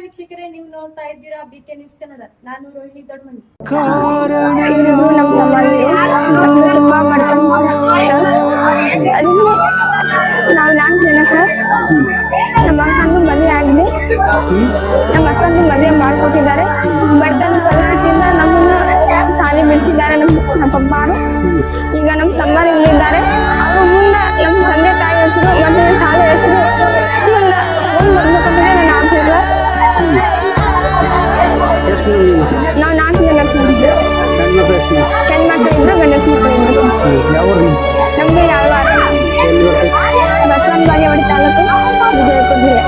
ವೀಕ್ಷಕರೇ ನೀವು ನೋಡ್ತಾ ಇದ್ದೀರಾ ಬಿ ಕೆ ನ್ಯೂಸ್ ಕನ್ನಡ ನಾನು ರೋಹಿಣಿ ದೊಡ್ಡಮನಿ ನಮ್ಮ ನಾವು ಸರ್ ನಮ್ಮ ನಮ್ಮ ನಮ್ಮನ್ನ ಸಾಲಿ ಬಿಡಿಸಿದ್ದಾರೆ ನಮ್ಮ ನಮ್ಮ ಈಗ ನಮ್ಮ ತಮ್ಮರು ಇಲ್ಲಿದ್ದಾರೆ ಅವರು ಮುಂದೆ ನಮ್ಮ ತಂದೆ ಎಷ್ಟು ಮಂದಿ ನಾವು ನಾಲ್ಕು ಜನ ಸರ್ ಹೆಣ್ಮಕ್ಳು ಎಷ್ಟು ಮಂದಿ? ಹೆಣ್ಮಕ್ಳು ಇದ್ರು ಗಂಡಸ ಮಕ್ಕಳು ಇದ್ರು ಸರ್ ಹ್ಮ್. ಯಾವ ಊರು? ಎಲ್ಲಿ ಬರ್ತೈತೆ ಬಸವನ ಬಾಗೇವಾಡಿ ತಾಲೂಕು ವಿಜಯಪುರ ಜಿಲ್ಲೆ.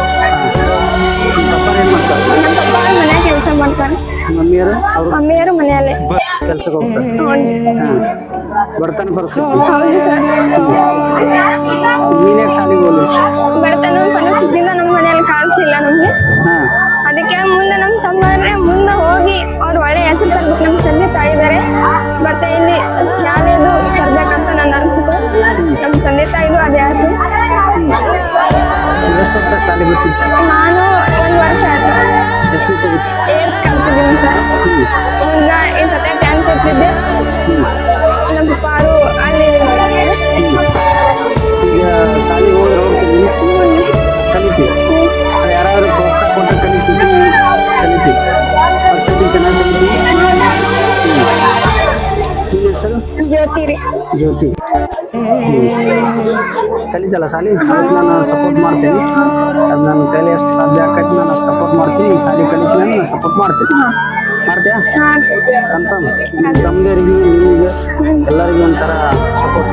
ಪಪ್ಪ ಏನು ಮಾಡ್ತಾರೆ? ನಮ್ಮ ಪಪ್ಪ ಮನ್ಯಾಗ ಕೆಲಸ ಮಾಡ್ತಾರೆ. ಮಮ್ಮಿಯರು ಅವರು? ಮಮ್ಮಿಯರು ಮನೆಯಲ್ಲೇ. ಕೆಲ್ಸಕ್ಕೆ ಹೋಗ್ತಾರೆ. ಬಡತನ ಪರಿಸ್ಥಿತಿ. ಹೌದು ಸರ್. ನೀನು ಯಾಕೆ ಶಾಲೆಗೆ ಪರಿಸ್ಥಿತಿಯಿಂದ ನಮ್ಮ ಮನೆಯಲ್ಲಿ ಕಳಿಸಿಲ್ಲ ನಮಗೆ. ಅದಕ್ಕೆ ಮುಂದೆ ನಮ್ಮ ತಮ್ಮರೇ ಇಲ್ಲಿ ಶಾಲೆದು ತರ್ಬೇಕಂತ ನನ್ನ ಅನಿಸು ಸರ್ ನಮ್ಮ ತಂದೆ ತಾಯಿಗೂ ಅದೇ ಆಸೆ ಎಷ್ಟು ವರ್ಷ ಶಾಲೆ ಬಿಟ್ಟು ನಾನು ಒಂದು ವರ್ಷ ಆಯ್ತು ಎಷ್ಟು ತೆಗಿತು ಏರ್ ಕಲ್ತಿದ್ದೀನಿ ಸರ್ ಮುಂದೆ ಜ್ಯೋತಿ ರೀ ಜ್ಯೋತಿ ಕಲಿತಲ್ಲ ಸಾಲಿ ಅದಕ್ಕೆ ನಾನು ಸಪೋರ್ಟ್ ಮಾಡ್ತೀನಿ ಅದು ನನ್ನ ಕೈಲಿ ಎಷ್ಟು ಸಾಧ್ಯ ಆಕೈತಿ ನಾನು ಅಷ್ಟು ಸಪೋರ್ಟ್ ಮಾಡ್ತೀನಿ ಈಗ ಸಾಲಿ ಕಲಿತೀನಿ ನಾನು ಸಪೋರ್ಟ್ ಮಾಡ್ತೀನಿ ಮಾಡ್ತೀಯಾ ಹಾಂ ಕನ್ಫರ್ಮ್ ತಮ್ಮದವ್ರಿಗೆ ನಿಮಗೆ ಎಲ್ಲರಿಗೂ ಒಂಥರ ಸಪೋರ್ಟ್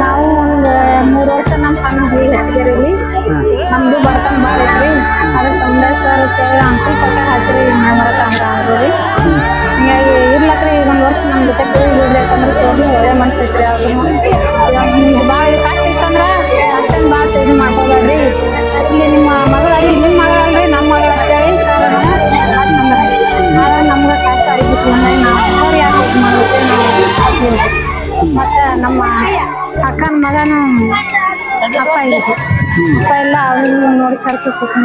ನಾವು ಒಂದು ಮೂರು ವರ್ಷ ನಮ್ಮ ಸಣ್ಣ ಹುಡುಗಿ ಹಚ್ಚಿಗೆರೆಯಲ್ಲಿ ನಮ್ದು ಬಡತನ ಭಾಳ ಐತ್ರಿ ಅದ್ರ ಸಮುದಾಯ ಸರ್ ಕೇಳಿ ಅಂಕಲ್ ಕೊಟ್ಟಾಗ ಹಚ್ಚಿರಿ ಮಾಡತ್ತ ಅಂತ ಅಂದ್ರಿ ಹಿಂಗಾಗಿ ಇರ್ಲಕ್ರಿ ಈಗ ಒಂದು ವರ್ಷ ನಮ್ಮ ಜೊತೆ ಕೂಡಿ ಬಿಡ್ಬೇಕಂದ್ರೆ ಸೋಗಿ ಒಳ್ಳೆ ಮನ್ಸು ಐತ್ರಿ ಅವ್ರು ಭಾಳ ಕಷ್ಟ ಇತ್ತಂದ್ರೆ ಅಷ್ಟೊಂದು ಭಾಳ ಇದು ಮಾಡ್ಕೋಬೇಡ್ರಿ. ಇಲ್ಲಿ ನಿಮ್ಮ ಮಗಳಾಗಿ ನಿಮ್ಮ ಮಗಳಲ್ರಿ ನಮ್ಮ ಮಗಳ ಅಂತೇಳಿ ಸರ್ ಚಂದ ಆದ್ರೆ ನಮ್ಗೆ ಕಷ್ಟ ಆಯ್ತು ಸುಮ್ಮನೆ ನಾವು ಸರ್ ಯಾಕೆ ಇದು ಮಾಡ್ಬೇಕು ಮತ್ತೆ ನಮ್ಮ ಅಕ್ಕನ ಮಗನ ಅಪ್ಪ ಇದೆ ಎಲ್ಲ ಅವ್ರು ನೋಡಿ ಖರ್ಚು ಖುಷಿ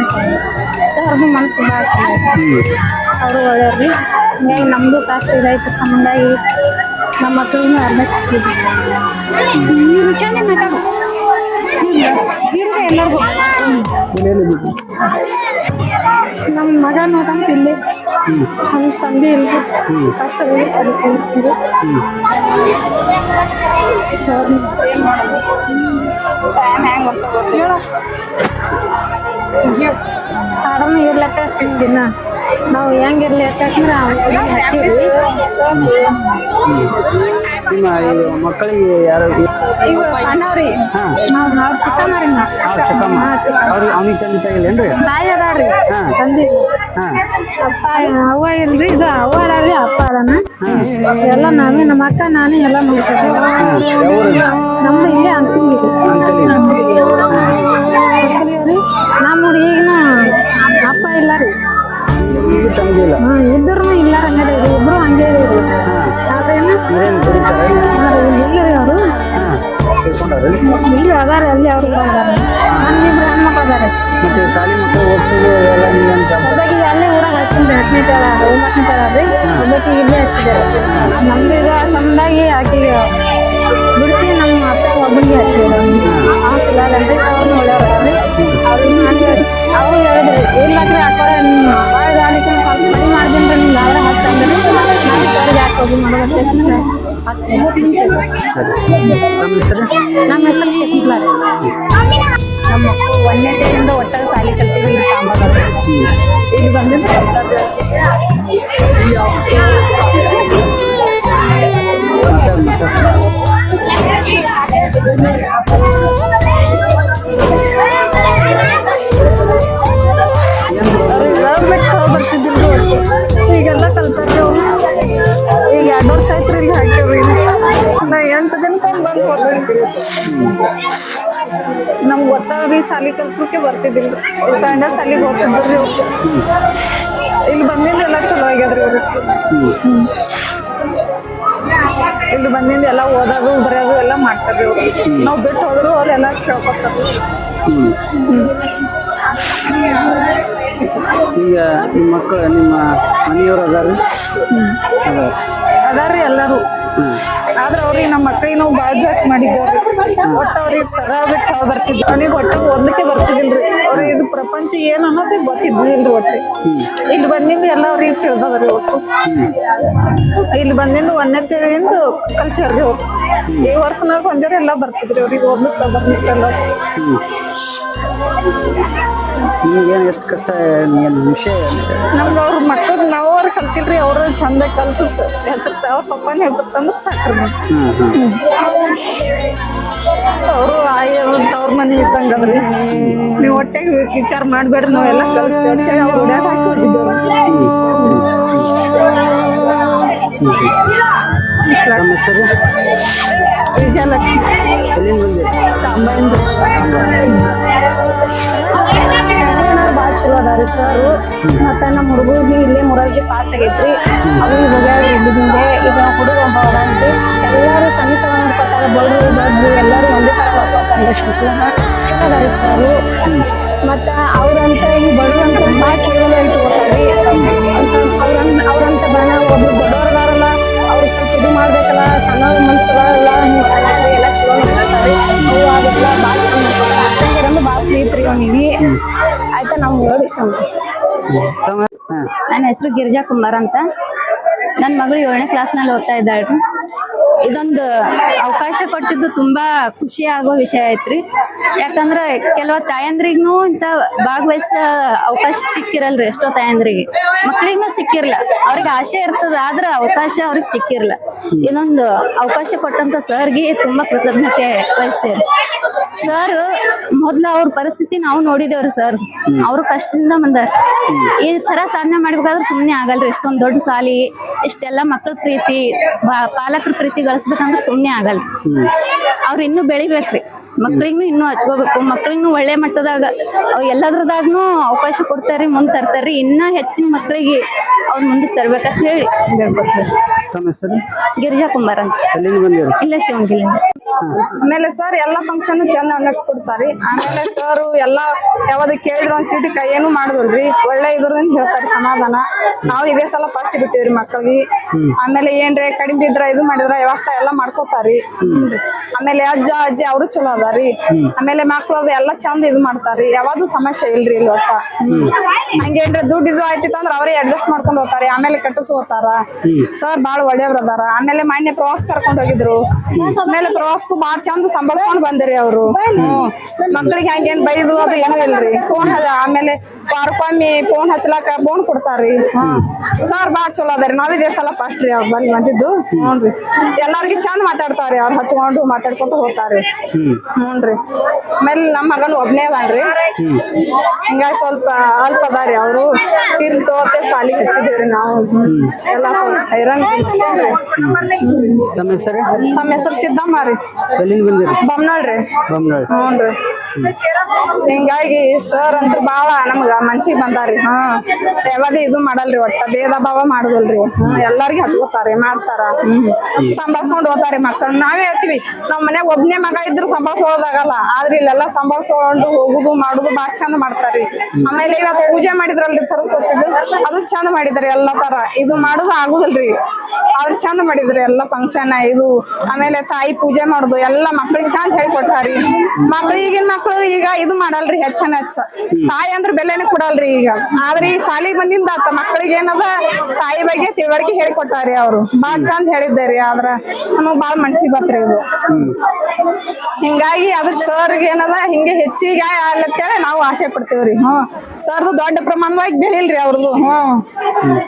ಸರ್ದು ಮನಸ್ಸು ಭಾಳ ಚೆನ್ನಾಗಿ ಅವರು ಒಳ್ಳೆಯವ್ರಿ. ಹಿಂಗಾಗಿ ನಮ್ಮದು ಕಷ್ಟ ಇದೈತ್ರ ಸಂಬಂಧಾಗಿ ನಮ್ಮ ಮಕ್ಕಳನ್ನು ಅರ್ಧಕ್ಸ್ತೀವಿ ನೀವು ಚೆನ್ನಾಗಿ ಮಾತಾಡು ಎಲ್ಲರಿಗೂ. ನಮ್ಮ ಮಗ ನೋಡಂತ ಇಲ್ಲಿ ನಮ್ಮ ತಂದೆ ಇಲ್ರಿ. ಕಷ್ಟ ಸರ್ ಏನು ಮಾಡೋದು? ಟೈಮ್ ಹೆಂಗೆ ನಾವು ಹೆಂಗಿರ್ಲಿ ಅಂತಂದ್ರೆ ನಿಮ್ಮ ಈಗ ಮಕ್ಕಳಿಗೆ ಯಾರು ಸಣ್ಣವ್ರಿ ಹಾಂ. ನಾವು ನಾವು ಚಿಕ್ಕಮ್ಮರಿ ಅವ್ರು ಚಿಕ್ಕಮ್ಮ. ಅವ್ರಿಗೆ ಅವನಿಗೆ ತಂದೆ ತಾಯಿಲ್ಲ ತಾಯಿ ಅದಾಳ್ರಿ. ಹಾ. ತಂದೆ. ಹಾಂ. ಅಪ್ಪ ಅವ್ವ ಇಲ್ರಿ ಇದು ಅವ್ವ ಅದಾಳ್ರಿ ಅಪ್ಪ ಅದಾನ ಎಲ್ಲ ನಾನು ನಮ್ಮ ಅಕ್ಕ ನಾನೇ ಎಲ್ಲ ಊರಲ್ಲಿ ನಮ್ದು ಇಲ್ಲೇ ಅಂಕಲಿ ತಂದೆ ಇಲ್ಲ ಇದ್ರೂ ಇಲ್ಲ ಅನ್ನೋದು ಇದು ಇಬ್ರು ಹಂಗೆ ಆದ್ರೇನು? ಮರೇನು ಇಲ್ಲ ರೀ ಅವರು ಇಲ್ಲಿ ಅದಾರ ಅಲ್ಲಿ ಅವ್ರು ಅದಾರ ನನ್ಗಿಬ್ರು ಹೆಣ್ಮಕ್ಳು ಅದಾರೆ ಮತ್ತೆ ಶಾಲೆ ಮಕ್ಕಳು ಓದಿಸೋದು ಎಲ್ಲ ನೀವು ಅಂತ ಒಬ್ಬಾಕಿಗೆ ಅಲ್ಲೇ ಊರಾಗ ಹಚ್ತೀನಿ ಹತ್ತನೇ ಒಂಬತ್ತನೇ ರೀ ಇಲ್ಲೇ ಹಚ್ಚಿದ್ದಾರೆ. ನಮ್ದು ಈಗ ಆಕೆಗೆ ಬಿಡಿಸಿ ನಮ್ಮ ಅಪ್ಪ ಒಬ್ಬನಿಗೆ ಹಚ್ಚಿದ್ರು ಆ ಚಲೋ ಅದನ್ರಿ ಸಾವಿರ ಒಳ್ಳೆಯವ್ರಿ ಅವ್ರು. ಹಂಗೆ ಅವ್ರು ಹೇಳಿದ್ರಿ ಇಲ್ಲಕ್ರಿ ಅಕ್ಕಾರ ನಿಮ್ಮ ಸರಿ. ನಮ್ಮ ಹೆಸರು? ನಮ್ಮ ಹೆಸರು ಶಕುಂತಲಾ ರೀ ನಮ್ಮ ಮಕ್ಕಳು ಒಂದನೇ ಟೈಮಿಂದ ಒಟ್ಟಾಗ ಸಾಲಿ ಕಲ್ತಿದ್ರು ತಾಂಬಾದ ಇಲ್ಲಿ ಬಂದ್ರೆ ಈಗ ಎರಡು ವರ್ಷ ಆಯ್ತು ಇಲ್ಲಿ ಹಾಕ್ಯಾವ್ರಿ. ನಾ ಎಂಟು ದಿನಕ್ಕೊಂದು ಬಂದು ಹೋಗ್ತೀನಿ ನಮ್ಗೆ ಗೊತ್ತಾಗ್ರಿ ಸಾಲಿ ಕಲ್ಸಕ್ಕೆ ಬರ್ತಿದ್ದಿಲ್ಲ. ಗಂಡ ಸಾಲಿಗೆ ಓದ್ತಿದ್ರಿ ಇಲ್ಲಿ ಬಂದಿಂದ ಎಲ್ಲ ಚಲೋ ಆಗ್ಯದ್ರಿ ಅವ್ರು. ಇಲ್ಲಿ ಬಂದಿಂದ ಎಲ್ಲ ಓದೋದು ಬರೆಯೋದು ಎಲ್ಲ ಮಾಡ್ತಾರ್ರಿ ಅವ್ರು. ನಾವು ಬಿಟ್ಟು ಹೋದ್ರು ಅವ್ರೆಲ್ಲ ಈಗ ನಿಮ್ಮ ಮಕ್ಕಳು ನಿಮ್ಮ ಮನೆಯವ್ರು ಅದಾರ ಅದಾರ ಅದಾರ್ರಿ ಎಲ್ಲರೂ. ಆದ್ರೆ ಅವ್ರಿಗೆ ನಮ್ಮ ಮಕ್ಕಳಿಗೆ ನಾವು ಬಾಜು ಹಾಕಿ ಮಾಡಿದ್ದೇವ್ರಿ. ಒಟ್ಟ ಅವ್ರಿಗೆ ತರ ತಾವು ಅವ್ರು ಬರ್ತಿದ್ರು ಒಟ್ಟು ಓದ್ಲಿಕ್ಕೆ ಬರ್ತಿದಿಲ್ರಿ ಅವ್ರಿಗೆ ಇದು ಪ್ರಪಂಚ ಏನ್ ಅನ್ನೋದು ಗೊತ್ತಿದ್ದಿಲ್ರಿ ಒಟ್ಟು. ಇಲ್ಲಿ ಬಂದಿಂದ ಎಲ್ಲ ಅವ್ರಿಗೆ ತಿಳಿದದ್ರಿ ಒಟ್ಟು. ಇಲ್ಲಿ ಬಂದಿಂದ ಒಂದನೇ ತಿಳಿಯಿಂದ ಕಲ್ಸ್ಯಾರ್ರಿ ಅವ್ರು. ಈ ವರ್ಷನಾಗ ಬಂದ್ರೆ ಎಲ್ಲ ಬರ್ತಿದ್ರಿ ಅವ್ರಿಗೆ ಓದ್ಲಿಕ್ಕೆ ಬರ್ಲಿಕ್ಕೆಲ್ಲ ನಿಮಗೇನು ಎಷ್ಟು ಕಷ್ಟ ಏನು ವಿಷಯ? ನಮ್ಗೆ ಅವ್ರ ಮಕ್ಕಳ ನಾವು ಅವ್ರು ಕಲ್ತಿಲ್ರಿ ಅವ್ರು ಚಂದ ಕಲ್ತು ಹೆಸರು ಅವ್ರ ಪಪ್ಪನ ಹೆಸರು ತಂದ್ರೆ ಸಾಕ್ರಿ ಅವರು ಆಯ ಅವ್ರ ಮನೆ ಇದ್ದಂಗೆ ಅದ್ರಿ. ನೀವು ಹೊಟ್ಟೆಗೆ ವಿಚಾರ ಮಾಡಬೇಡ್ರಿ ನಾವೆಲ್ಲ ಕಲಿಸ್ತೇವೆ ಅಂತೇಳಿ ಅವ್ರು ಹುಡ್ಯಾಕ ಹಾಕಿ ಹೋಗಿದ್ದೇವ್ರಿ ನಮ್ಮ ಹೆಸರು? ವಿಜಯಲಕ್ಷ್ಮಿ. ಎಲ್ಲಿಂದ ತಾಂಬಾಯಿಂದ. ಭಾಳ ಚಲೋ ಅದಾರಿ ಸರ್ ಮತ್ತೆ ನಮ್ಮ ಹುಡುಗರಿಗೆ ಇಲ್ಲೇ ಮುರಾರ್ಜಿ ಪಾಸ್ ಆಗೈತ್ರಿ. ಅವ್ರು ಇವಾಗ ಇದ್ದಿದ್ದೆ ಈಗ ಹುಡುಗ ಒಬ್ಬ ಅದಾನ್ರಿ ಎಲ್ಲರೂ ಸಣ್ಣ ಸಣ್ಣ ನೋಡ್ಕೊತಾರೆ ಬಡ್ರು ದೊಡ್ಡರು ಎಲ್ಲರೂ ಒಂದೇ ತರ ನೋಡ್ಕೊತಾರೆ ಶುಕ್ಲನ ಚಲೋ ಅದಾರಿ ಸರ್ ಮತ್ತ ಅವ್ರಂತ ಈ ಬಡ್ರು ಅಂತ ಭಾಳ ಕೇವಲ ಇಟ್ಕೋತಾರಿ ಅಂತ ಅವ್ರಂತ ಬಣ್ಣ ಸ್ವಲ್ಪ ಇದು ಮಾಡ್ಬೇಕಲ್ಲ ಸಣ್ಣ ಮನ್ಸಲ್ಲ ಎಲ್ಲ ಚಲೋ ನೋಡ್ಕೊತಾರೆ ನನ್ನ ಹೆಸರು ಗಿರಿಜಾ ಕುಮಾರ್ ಅಂತ. ನನ್ನ ಮಗಳು ಏಳನೇ ಕ್ಲಾಸ್ನಲ್ಲಿ ಓದ್ತಾ ಇದ್ದಾಳೆ. ಇದೊಂದು ಅವಕಾಶ ಕೊಟ್ಟಿದ್ದು ತುಂಬಾ ಖುಷಿ ಆಗೋ ವಿಷಯ ಐತ್ರಿ. ಯಾಕಂದ್ರೆ ಕೆಲವು ತಾಯಂದ್ರಿಗೂ ಇಂಥ ಭಾಗವಹಿಸ ಅವಕಾಶ ಸಿಕ್ಕಿರಲ್ರಿ ಎಷ್ಟೋ ತಾಯಂದ್ರಿಗೆ. ಮಕ್ಳಿಗೂ ಸಿಕ್ಕಿರಲ್ಲ ಅವ್ರಿಗೆ ಆಸೆ ಇರ್ತದ, ಆದ್ರೆ ಅವಕಾಶ ಅವ್ರಿಗೆ ಸಿಕ್ಕಿರ್ಲ. ಇದೊಂದು ಅವಕಾಶ ಕೊಟ್ಟಂತ ಸರ್ಗೆ ತುಂಬಾ ಕೃತಜ್ಞತೆ ವಹಿಸ್ತೇವೆ ಸರ್ ಮೊದ್ಲು ಅವ್ರ ಪರಿಸ್ಥಿತಿ ನಾವು ನೋಡಿದೇವ್ರಿ ಸರ್. ಅವರು ಕಷ್ಟದಿಂದ ಬಂದಾರ. ಈ ತರ ಸಾಧನೆ ಮಾಡ್ಬೇಕಾದ್ರೆ ಸುಮ್ಮನೆ ಆಗಲ್ರಿ. ಇಷ್ಟೊಂದ್ ದೊಡ್ಡ ಸಾಲಿ ಇಷ್ಟೆಲ್ಲ ಮಕ್ಕಳ ಪ್ರೀತಿ ಪಾಲಕರ ಪ್ರೀತಿ ಗಳಿಸ್ಬೇಕಂದ್ರೆ ಸುಮ್ಮನೆ ಆಗಲ್ರಿ. ಅವ್ರು ಇನ್ನೂ ಬೆಳಿಬೇಕ್ರಿ. ಮಕ್ಳಿಗೂ ಇನ್ನೂ ಹಚ್ಕೋಬೇಕು. ಮಕ್ಳಿಗೂ ಒಳ್ಳೆ ಮಟ್ಟದಾಗ ಎಲ್ಲದ್ರದಾಗ್ನು ಅವಕಾಶ ಕೊಡ್ತಾರ್ರಿ ಮುಂದ್ ತರ್ತಾರ್ರಿ ಇನ್ನ ಹೆಚ್ಚಿನ ಮಕ್ಳಿಗೆ ಅವ್ರ ಮುಂದಕ್ಕೆ ತರ್ಬೇಕಂತ ಹೇಳಿ ಹೇಳ್ಕೊಡ್ತಾರೆ ತಮ್ಮ ಹೆಸರು? ಗಿರಿಜಾ ಕುಮಾರ್ ಅಂತ. ಎಲ್ಲಿಂದ ಬಂದಿರಿ ಇಲ್ಲ ಶಿವಗಿಲಿಂದ ಆಮೇಲೆ ಸರ್ ಎಲ್ಲಾ ಫಂಕ್ಷನ್ ಚಂದ ನಡ್ಸ್ಕೊಡ್ತಾರಿ ಆಮೇಲೆ ಸರ್ ಎಲ್ಲಾ ಯಾವ್ದು ಕೇಳಿದ್ರು ಒಂದ್ ಸೀಟಿ ಕೈ ಏನು ಮಾಡಿದ್ರಿ ಒಳ್ಳೆ ಇದ್ರದಿಂದ ಹೇಳ್ತಾರೆ ಸಮಾಧಾನ. ನಾವು ಇದೇ ಸಲ ಫಸ್ಟ್ ಬಿಟ್ಟಿವ್ರಿ ಮಕ್ಕಳಿಗೆ ಆಮೇಲೆ ಏನ್ರಿ ಕಡಿಮೆ ಇದ್ರ ಇದು ಮಾಡಿದ್ರ ವ್ಯವಸ್ಥೆ ಎಲ್ಲ ಮಾಡ್ಕೋತಾರಿ. ಆಮೇಲೆ ಅಜ್ಜ ಅಜ್ಜಿ ಅವರು ಚಲೋ ಅದಾರಿ ಆಮೇಲೆ ಮಕ್ಳು ಅದು ಎಲ್ಲ ಚಂದ ಇದು ಮಾಡ್ತಾರಿ ಯಾವಾಗ ಸಮಸ್ಯೆ ಇಲ್ರಿ ಇಲ್ಲಿ ಒಟ್ಟ. ಹಂಗೇನ್ರಿ ದುಡ್ಡು ಇದು ಆಯ್ತಿತ್ತು ಅಂದ್ರೆ ಅವರೇ ಅಡ್ಜಸ್ಟ್ ಮಾಡ್ಕೊಂಡು ಹೋಗ್ತಾರೆ ಆಮೇಲೆ ಕಟ್ಟಿಸ್ ಹೋಗ್ತಾರ. ಸರ್ ಬಾಳ ಒಳ್ಳೆಯವ್ರ ಅದಾರ. ಆಮೇಲೆ ಮೊನ್ನೆ ಪ್ರವಾಸ ಕರ್ಕೊಂಡ್ ಹೋಗಿದ್ರು. ಆಮೇಲೆ ಪ್ರವಾಸಕ್ಕೂ ಬಾಳ ಚಂದ ಸಂಬಳಿಸ್ಕೊಂಡು ಬಂದಿರಿ ಅವರು. ಮಕ್ಳಿಗೆ ಹಂಗೇನ್ ಬೈದು ಅದು ಏನೂ ಇಲ್ರಿ. ಫೋನ್ ಆಮೇಲೆ ವಾರಕ್ಕೊಮ್ಮೆ ಫೋನ್ ಹಚ್ಲಾಕ ಫೋನ್ ಕೊಡ್ತಾರಿ ಹ್ಮ್. ಸರ್ ಬಾಳ ಚಲೋ ಅದಾರಿ ನಾವಿದೇ ಸಲ ಫಸ್ಟ್ ರೀ ಅವ್ರು ಬಂದ್ ಬಂದಿದ್ದು. ನೋಡ್ರಿ ಎಲ್ಲಾರ್ಗಿ ಚಂದ ಮಾತಾಡ್ತಾವ್ರಿ ಅವ್ರು ಹಚ್ಕೊಂಡು ಮಾತಾಡ್ಕೊಂತ ಹೋಗ್ತಾರ್ರಿ. ಹ್ಞೂನ್ರಿ ಆಮೇಲೆ ನಮ್ಮ ಮಗನ ಒಬ್ನೇ ಅದಾನ್ರಿ. ಹಿಂಗಾಗಿ ಸ್ವಲ್ಪ ಅಲ್ಪ ಅದಾರಿ ಅವರು. ತಿರ್ಗಿ ತೋತೆ ಸಾಲಿ ಹಚ್ಚಿದೇವ್ರಿ ನಾವು. ಎಲ್ಲ ಹೈರಾಣ. ತಮ್ಮ ಹೆಸರು? ನಮ್ಮ ಹೆಸರು ಸಿದ್ದಮ್ಮ ರೀ. ಎಲ್ಲಿಂದ ಬಂದಿರಿ? ಬಮ್ನಾಳ್ರಿ ಬಮ್ನಾಳ್ ಹ್ಞೂನ್ರಿ ಹಿಂಗಾಗಿ ಸರ್ ಅಂತ ಬಾಳ ನಮ್ಗ ಮನ್ಸಿಗೆ ಬಂದಾರಿ. ಹಾ. ಯಾವಾಗ ಇದು ಮಾಡಲ್ರಿ ಒಟ್ಟ. ಭೇದ ಭಾವ ಮಾಡುದಲ್ರಿ. ಹ್ಮ್. ಎಲ್ಲಾರ್ಗಿ ಹಚ್ಕೋತಾರಿ ಮಾಡ್ತಾರ. ಹ್ಮ್. ಸಂಭಾಳ್ಸ್ಕೊಂಡ್ ಹೋಗ್ತಾರಿ ಮಕ್ಕಳನ್ನ. ನಾವೇ ಹೇಳ್ತೀವಿ ನಮ್ ಮನ್ಯಾಗ ಒಬ್ನೇ ಮಗ ಇದ್ರು ಸಂಭಾಳ್ಸೋದಾಗಲ್ಲ ಆದ್ರೆ ಇಲ್ಲೆಲ್ಲ ಸಂಭಾಳ್ಸ್ಕೊಂಡು ಹೋಗುದು ಮಾಡುದು ಬಾಳ ಚಂದ ಮಾಡ್ತಾರಿ ಆಮೇಲೆ ಇವತ್ತು ಪೂಜೆ ಮಾಡಿದ್ರಲ್ರಿ ಸರಸ್ವತಿದು? ಅದು ಚಂದ ಮಾಡಿದ್ರಿ ಎಲ್ಲಾ ತರ. ಇದು ಮಾಡುದು ಆಗುದಿಲ್ರಿ. ಆದ್ರೆ ಚಂದ ಮಾಡಿದ್ರಿ ಎಲ್ಲ ಫಂಕ್ಷನ್ ಇದು ಆಮೇಲೆ ತಾಯಿ ಪೂಜೆ ಮಾಡುದು ಎಲ್ಲಾ ಮಕ್ಳಿಗೆ ಚಂದ ಹೇಳ್ಕೊಟ್ಟಾರಿ. ಮಕ್ಳು ಈಗಿನ ಮಕ್ಳು ಈಗ ಇದು ಮಾಡಲ್ರಿ ಹೆಚ್ಚನ ಹೆಚ್ಚ. ತಾಯಿ ಅಂದ್ರ ಬೆಲೆನೇ ಕೊಡಲ್ರಿ ಈಗ. ಆದ್ರೆ ಈ ಸಾಲಿಗೆ ಬಂದಿಂದ ಆತ ಮಕ್ಳಿಗೆ ಏನದ? ತಾಯಿ ಬಗ್ಗೆ ತಿಳುವಳಿಕೆ ಹೇಳ್ಕೊಟ್ಟಾರಿ ಅವ್ರು. ಬಾಳ್ ಚಂದ ಹೇಳಿದ್ದಾರಿ ಆದ್ರ ನಮಗ್ ಬಾಳ್ ಮನ್ಸಿಗೆ ಬತ್ರಿ ಇದು ಹಿಂಗಾಗಿ ಅದಕ್ಕೆ ಸರ್ಗೆ ಏನದ ಹಿಂಗೆ ಹೆಚ್ಚಿಗೆ ಆಗ್ಲತ್ತೇಳಿ ನಾವು ಆಸೆ ಪಡ್ತೇವ್ರಿ. ಹ್ಞೂ. ಸರ್ದು ದೊಡ್ಡ ಪ್ರಮಾಣವಾಗಿ ಬೆಳಿಲ್ರಿ ಅವ್ರದ್ದು ಹ್ಞೂ.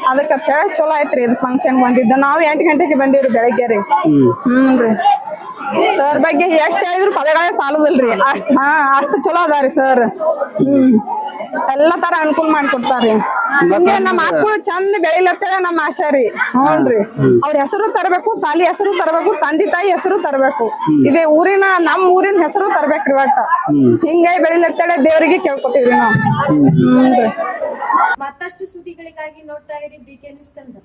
ಅದಕ್ಕೆ ಚಲೋ ಆಯ್ತ್ರಿ ಇದು ಫಂಕ್ಷನ್ ಬಂದಿದ್ದು. ನಾವು ಎಂಟು ಗಂಟೆಗೆ ಬಂದಿವ್ರಿ ಬೆಳಗ್ಗೆ ರೀ. ಹ್ಞೂ ರೀ. ಸರ್ ಬಗ್ಗೆ ಎಷ್ಟ್ ಹೇಳಿದ್ರು ಪದಗಳೇ ಸಾಲದಲ್ರಿ ಅಷ್ಟ್ ಹಾ ಅಷ್ಟು ಚಲೋ ಅದಾರಿ ಸರ್. ಹ್ಮ್ ಎಲ್ಲಾ ತರ ಅನುಕೂಲ ಮಾಡ್ಕೊಡ್ತಾರಿ ಹಿಂಗೆ ನಮ್ಮ ಮಕ್ಕಳು ಚಂದ ಬೆಳಿಲತ್ತೇಳಿ ನಮ್ಮ ಆಶೆ ರೀ. ಹ್ಞೂನ್ರಿ ಅವ್ರ ಹೆಸರು ತರಬೇಕು ಸಾಲಿ ಹೆಸರು ತರಬೇಕು ತಂದೆ ತಾಯಿ ಹೆಸರು ತರಬೇಕು. ಇದೇ ಊರಿನ ನಮ್ಮ ಊರಿನ ಹೆಸರು ತರಬೇಕ್ರಿ ಒಟ್ಟ. ಹಿಂಗೆ ಬೆಳಿಲತ್ತೇಳಿ ದೇವರಿಗೆ ಕೇಳ್ಕೊತೀವ್ರಿ ನಾವು. ಹ್ಞೂನ್ರಿ ಮತ್ತಷ್ಟು ಸುದ್ದಿಗಳಿಗಾಗಿ ನೋಡ್ತಾ ಇರಿ ಬಿ ಕೆ ನ್ಯೂಸ್ ಕನ್ನಡ